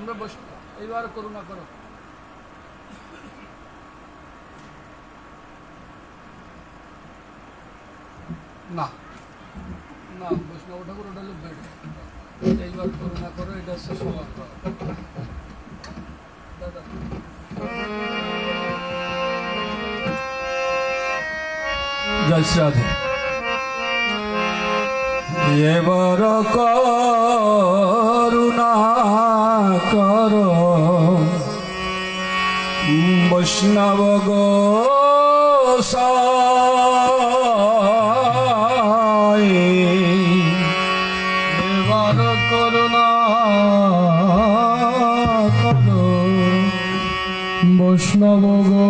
আমরা বস, এইবার করুণা করো। না না, বৈষ্ণব ঠাকুর ওটা হলো বেড এইবার করুণা করো, এটা হচ্ছে সবার দাদা। জয় শ্রী রাধে। এবার করুণা কর। বৈষ্ণব গো এবার করুণা কর। বৈষ্ণব গো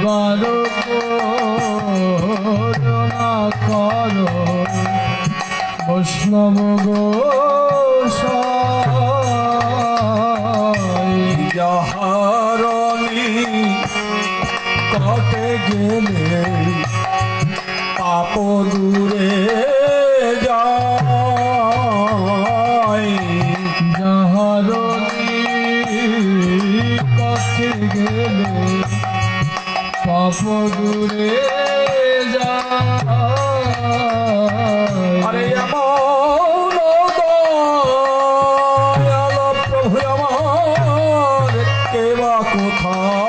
এবার করুণা কর। বৈষ্ণব গোসাই যাহারণী কটে গেলে পাপ দূরে cool call.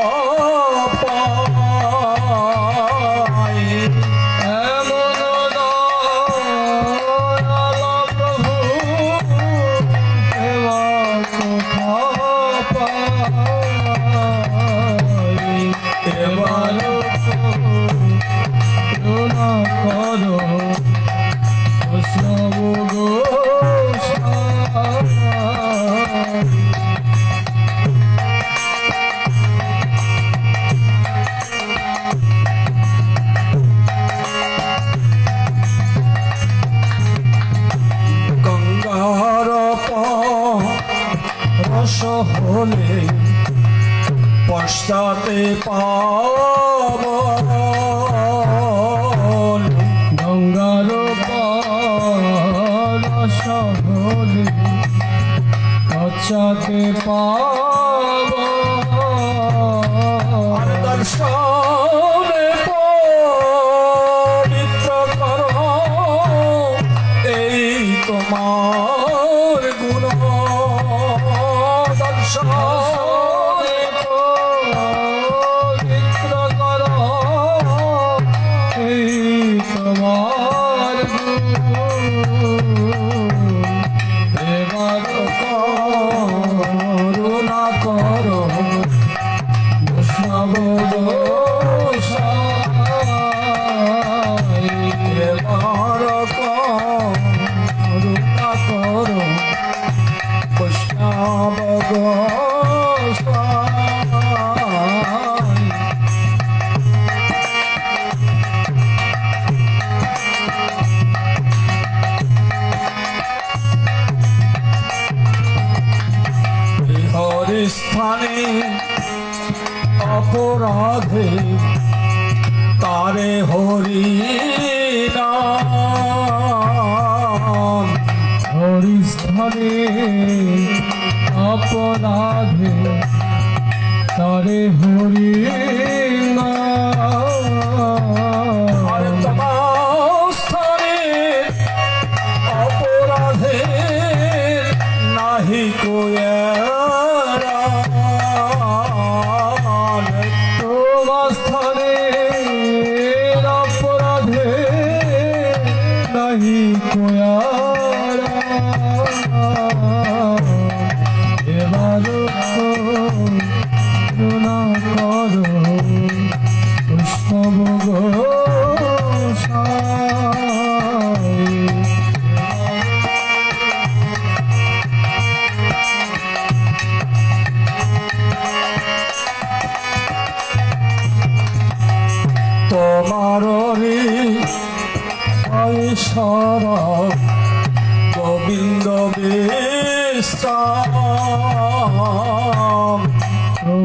পশ্চাতে পাব স্থানে অপরাধে তারে হরি হরি স্থানে অপরাধে তারে হরি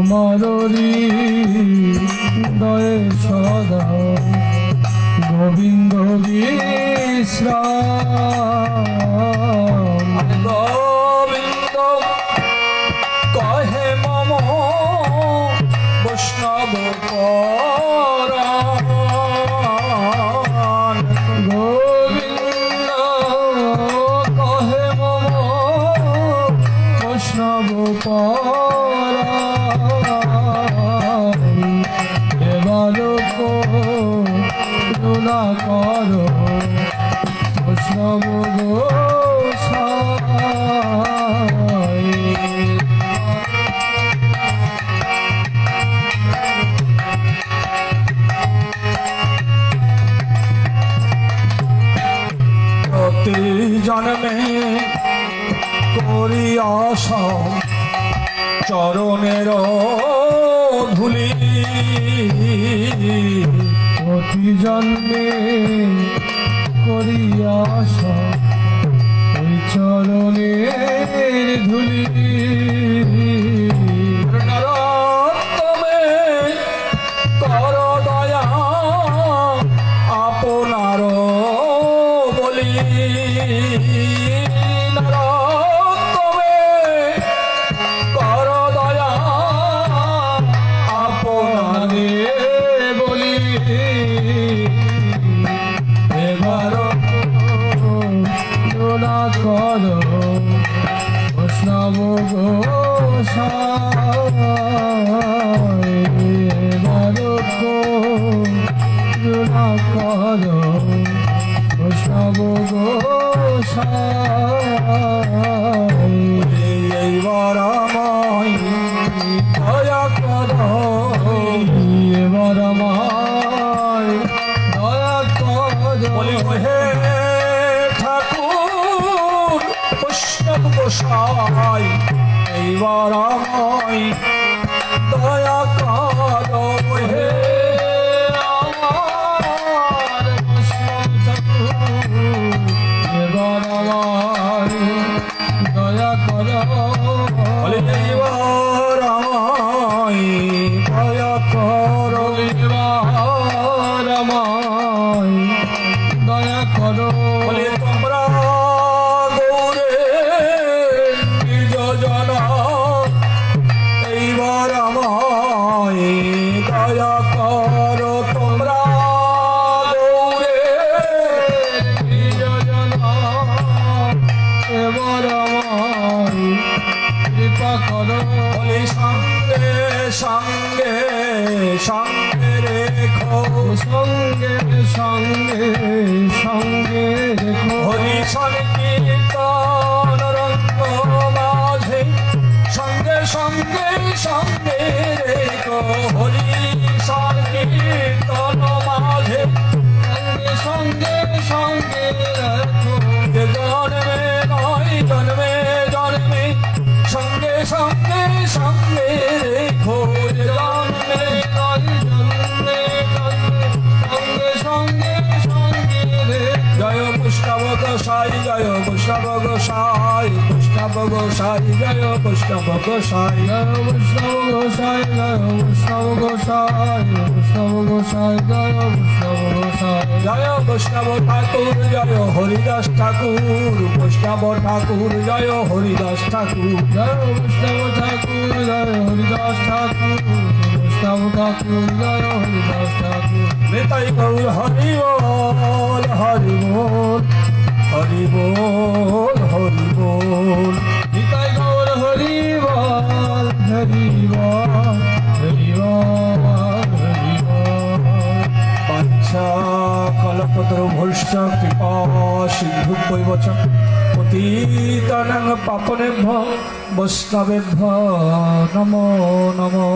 তোমার দয়ে সদা গোবিন্দ গোবিন্দ কহে মম বৈষ্ণব চরণের ধুলি। প্রতি জন্মে করিয়াস এই চরণের ধুলি। করো বৈষ্ণব গোসাই করো বৈষ্ণব গোসাই দয়া করো। বলে, তোমরা গৌরে নিজ এইবার আমায় দয়া করো। তোমরা গৌরে নিজ এবার আমায় করো বলি সঙ্গে সঙ্গে সঙ্গে রেখো। সঙ্গে সঙ্গে সঙ্গে রেখো। হরি সংকীর্তন গোসাই জয় বৈষ্ণব গোসাই বৈষ্ণব গোসাই জয় বৈষ্ণব গোসাই। জয় বৈষ্ণব গোসাই জয় বৈষ্ণব গোসাই বৈষ্ণব গোসাই জয় বৈষ্ণব গোসাই। জয় বৈষ্ণব ঠাকুর জয় হরিদাস ঠাকুর বৈষ্ণব ঠাকুর জয় হরিদাস ঠাকুর। জয় বৈষ্ণব ঠাকুর জয় হরিদাস ঠাকুর বৈষ্ণব ঠাকুর জয় হরিদাস ঠাকুর। নেতাই গৌর হরি বল হরি বল হরি বল হরি বল। নিতাই গৌর হরি বল হরি বল হরি বল হরি বল। পাচ্ছা কল্প পদ্রভৈশ্চ কৃপা সিন্ধু কৈবচ পতিতানাং পাপনেভ্য, বৈষ্ণবেভ্য। নমো নমো।